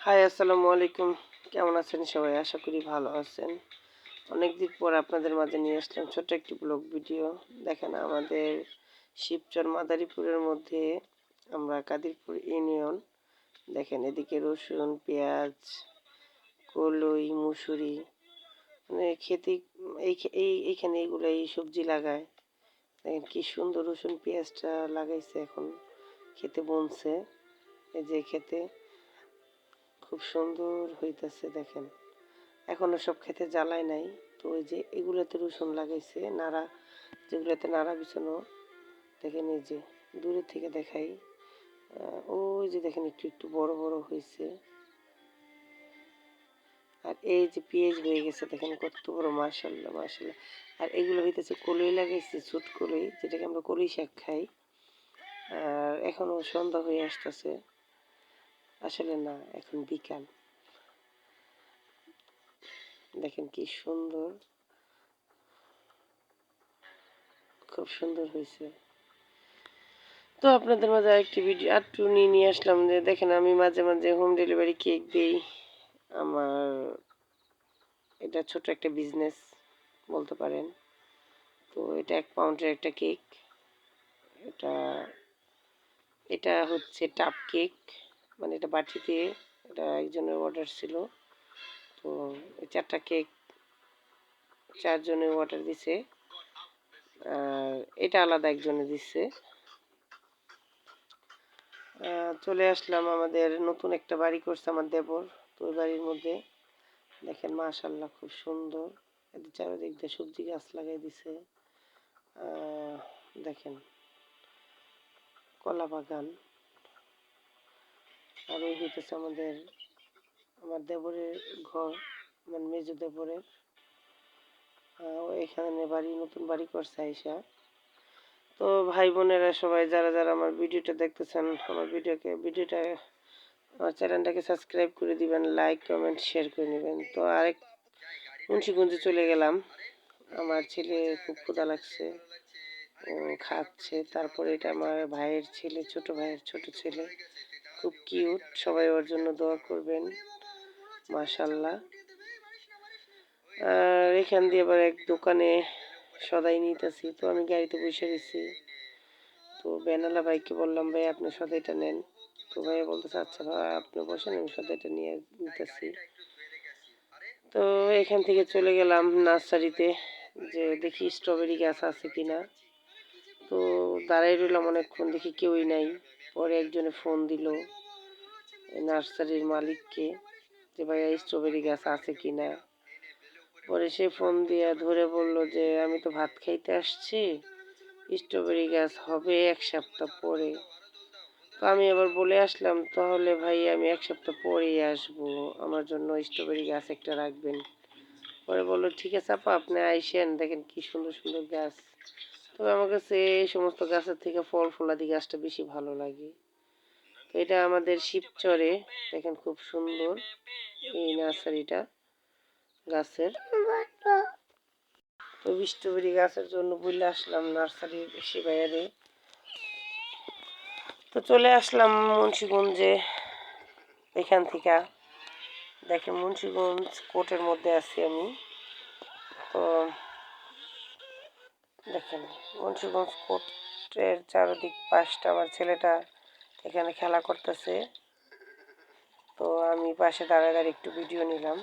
High, আসসালামু আলাইকুম। কেমন আছেন সবাই? আশা করি ভালো আছেন। অনেক দিন পর আপনাদের মাঝে নিয়ে আসলাম ছোট্ট একটি ব্লগ ভিডিও। দেখেন আমাদের শিবচর মাদারীপুরের মধ্যে আমরা কাদিরপুর ইউনিয়ন। দেখেন এদিকে রসুন, পেঁয়াজ, কলই, মুসুরি। মানে খেতে, এই এই এইখানে এইগুলো এই সবজি লাগায়। দেখেন কি সুন্দর রসুন, পেঁয়াজটা লাগাইছে এখন। খেতে বনছে। এই যে খেতে। খুব সুন্দর হইতেছে, দেখেন। এখনও সব খেতে জ্বালায় নাই। তো ওই যে এগুলোতে রসুন লাগাইছে, নাড়া, যেগুলোতে নাড়া বিছানো, দেখেন এই যে দূরের থেকে দেখাই। ওই যে দেখেন একটু একটু বড় বড় হয়েছে আর এই যে পেঁয়াজ হয়ে গেছে, দেখেন কত বড় মার্শাল্লাহ মার্শাল্লাহ আর এগুলো হইতেছে কলই লাগাইছে, ছোট কলই, যেটাকে আমরা কলই শাক খাই। আর এখনও সন্ধ্যা হয়ে আসতেছে। আসলে না, এখন বিকাল। দেখেন কি সুন্দর। খুব সুন্দর হয়েছে। তো আপনাদের মাঝে আরেকটি ভিডিও একটু নিয়ে নিয়ে আসলাম যে, দেখেন আমি মাঝে মাঝে হোম ডেলিভারি কেক দিই। আমার এটা ছোট একটা বিজনেস বলতে পারেন। তো এটা এক পাউন্ডের একটা কেক এটা এটা হচ্ছে টাপ কেক মানে এটা বাটিতে, এটা একজনের অর্ডার ছিল। তো চারটা কেক চারজনের অর্ডার দিছে। আর এটা আলাদা একজনে দিচ্ছে চলে আসলাম আমাদের নতুন একটা বাড়ি করছে আমার দেবর। তো ওই বাড়ির মধ্যে দেখেন মাশাল্লাহ খুব সুন্দর। চারিদিক দিয়ে সবজি গাছ লাগাই দিছে। দেখেন কলা বাগান। আর ওই হইতেছে আমাদের, আমার দেবরের ঘর, আমার মেজো দেবরের। এখানে বাড়ি, নতুন বাড়ি করছে আইসা। তো ভাই বোনেরা সবাই, যারা যারা আমার ভিডিওটা দেখতেছেন, আমার ভিডিওকে, ভিডিওটা, আমার চ্যানেলটাকে সাবস্ক্রাইব করে দিবেন, লাইক, কমেন্ট, শেয়ার করে নেবেন। তো আরেক মুন্সিগঞ্জে চলে গেলাম। আমার ছেলে খুব ক্ষুদা লাগছে খাচ্ছে। তারপরে এটা আমার ভাইয়ের ছেলে, ছোট ভাইয়ের ছোট ছেলে। খুব কিউট সবাই ওর জন্য দোয়া করবেন মাশাল্লাহ আর এখান দিয়ে আবার এক দোকানে সদাই নিতেছি, তো আমি গাড়িতে বসে গেছি তো বেনালা ভাইকে বললাম, ভাই, আপনি সদাইটা নেন। তো ভাই বলতেছে আচ্ছা ভাই আপনি বসেন, আমি সদাইটা নিয়ে নিতেছি। তো এখান থেকে চলে গেলাম নার্সারিতে, যে দেখি স্ট্রবেরি গাছ আছে কিনা। তো দাঁড়াই রইলাম অনেকক্ষণ, দেখি কেউই নাই। পরে একজনে ফোন দিল নার্সারির মালিককে যে, ভাইয়া স্ট্রবেরি গাছ আছে কি না পরে সে ফোন দিয়ে ধরে বলল যে, আমি তো ভাত খাইতে আসছি স্ট্রবেরি গাছ হবে এক সপ্তাহ পরে। তো আমি আবার বলে আসলাম, তাহলে ভাই, আমি এক সপ্তাহ পরেই আসব, আমার জন্য স্ট্রবেরি গাছ একটা রাখবেন। পরে বলল, ঠিক আছে আপা, আপনি আইসেন, দেখেন কি সুন্দর সুন্দর গাছ। তবে আমার কাছে এই সমস্ত গাছের থেকে ফল ফলাদি গাছটা বেশি ভালো লাগে। তো এটা আমাদের শিবচরে, দেখেন খুব সুন্দর এই নার্সারিটা গাছের। তো স্ট্রবেরি গাছের জন্য বলে আসলাম নার্সারির শিবাইয়ারে তো চলে আসলাম মুন্সিগঞ্জে, এখান থেকে। দেখেন মুন্সিগঞ্জ কোর্টের মধ্যে আছি আমি। তো দেখেন, মুন্সিগঞ্জ কোর্টের চারদিক পাশটা আমার ছেলেটা এখানে খেলা করতেছে। তো আমি পাশে দাঁড়ায় দাঁড়িয়ে একটু ভিডিও নিলাম।